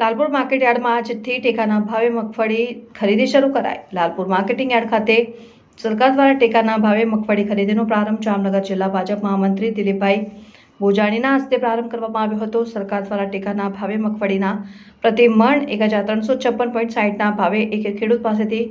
Lalpur market યાર્ડમાં આજથી ટેકાના ભાવે મગફળી ખરીદી શરૂ કરાઈ. લાલપુર માર્કેટિંગ યાર્ડ ખાતે સરકાર દ્વારા ટેકાના ભાવે મગફળી ખરીદીનો પ્રારંભ જામનગર જિલ્લા ભાજપ મહામંત્રી દિલીપભાઈ બોજાણીના હસ્તે પ્રારંભ કરવામાં આવ્યો હતો. સરકાર દ્વારા ટેકાના ભાવે મગફળીના પ્રતિ મણ એક હજાર ત્રણસો છપ્પન પોઈન્ટ સાઠના ભાવે એક ખેડૂત પાસેથી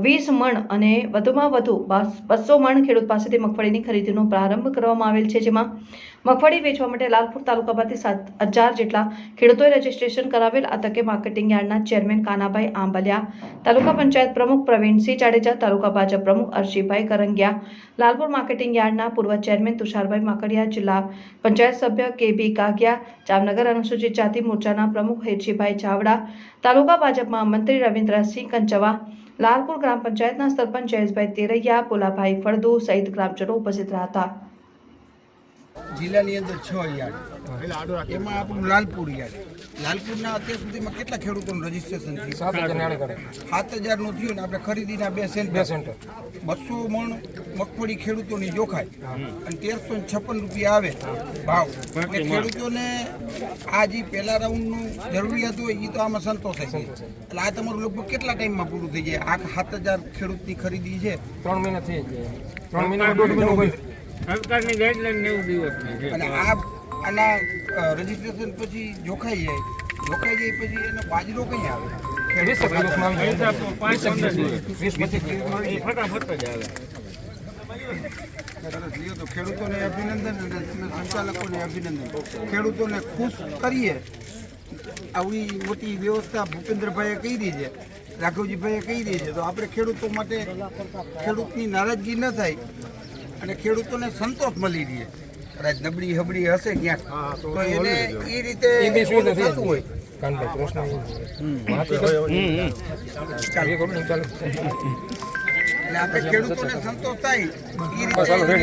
વીસ મણ અને વધુમાં વધુ બસ- મણ ખેડૂત પાસેથી મગફળીની ખરીદીનો પ્રારંભ કરવામાં આવેલ છે. જેમાં મગફળી વેચવા માટે લાલપુર તાલુકામાંથી સાત હજાર જેટલા ખેડૂતોએ રજીસ્ટ્રેશન કરાવેલ. આ તકે માર્કેટિંગ યાર્ડના ચેરમેન કાનાભાઈ આંબલિયા, તાલુકા પંચાયત પ્રમુખ પ્રવીણસિંહ જાડેજા, તાલુકા ભાજપ પ્રમુખ અર્શીભાઈ કરંગિયા, લાલપુર માર્કેટિંગ યાર્ડના પૂર્વ ચેરમેન તુષારભાઈ માકડિયા, જિલ્લા પંચાયત સભ્ય કે બી કાગિયા, જામનગર અનુસૂચિત જાતિ મોરચાના પ્રમુખ હેરજીભાઈ ચાવડા, તાલુકા ભાજપમાં મંત્રી રવિન્દ્રસિંહ કંચવા લાલપુર ગ્રામ પંચાયતના સરપંચ જયેશભાઈ તેરૈયા પુલાભાઈ ફળદુ સહિત ગ્રામજનો ઉપસ્થિત રહ્યા હતા. જિલ્લાની અંદર છ યાર્ડ. એમાં આપણું લાલપુર યાર્ડ. લાલપુરના અત્યાર સુધીમાં કેટલા ખેડૂતોનું રજીસ્ટ્રેશન થયું? સાત હજારનું હજારનું થયું ને આપણે ખરીદીના બે બે સેન્ટર. સેન્ટર બસો મણ મગફળી ખેડૂતોની જોખાય. અને તેરસો છપ્પન રૂપિયા આવે. ભાવ. એટલે ખેડૂતોને આ જે પહેલા રાઉન્ડનું જરૂરિયાત હોય એ તો આમાં સંતોષ છે. એટલે આ તમારું લગભગ કેટલા ટાઈમમાં પૂરું થઈ જાય? આ સાત હજાર ખેડૂતની ખરીદી છે? ત્રણ મહિના થઈ જાય ત્રણ મહિના દોઢ મહિનો હોય. સરકારની ગાઈડલાઈન નેવું દિવસની છે. અને આ આના રજીસ્ટ્રેશન પછી જોખાઈ જાય. જોખાઈ જાય પછી એનો બાજરો કઈ આવે? ફટાફટ જ તો ખેડૂતોને અભિનંદન અને સંચાલકોને અભિનંદન. ખેડૂતોને ખુશ કરીએ. આવી મોટી વ્યવસ્થા ભૂપેન્દ્રભાઈએ કરી છે. રાઘવજીભાઈએ કરી છે. તો આપણે ખેડૂતો માટે ખેડૂતની નારાજગી ન થાય. અને ખેડૂતોને સંતોષ મળી રહે. કદાચ નબળી હબળી હશે ક્યાંક. તો એને એ રીતે થતું હોય. એટલે આપણે ખેડૂતોને સંતોષ થાય. એ રીતે.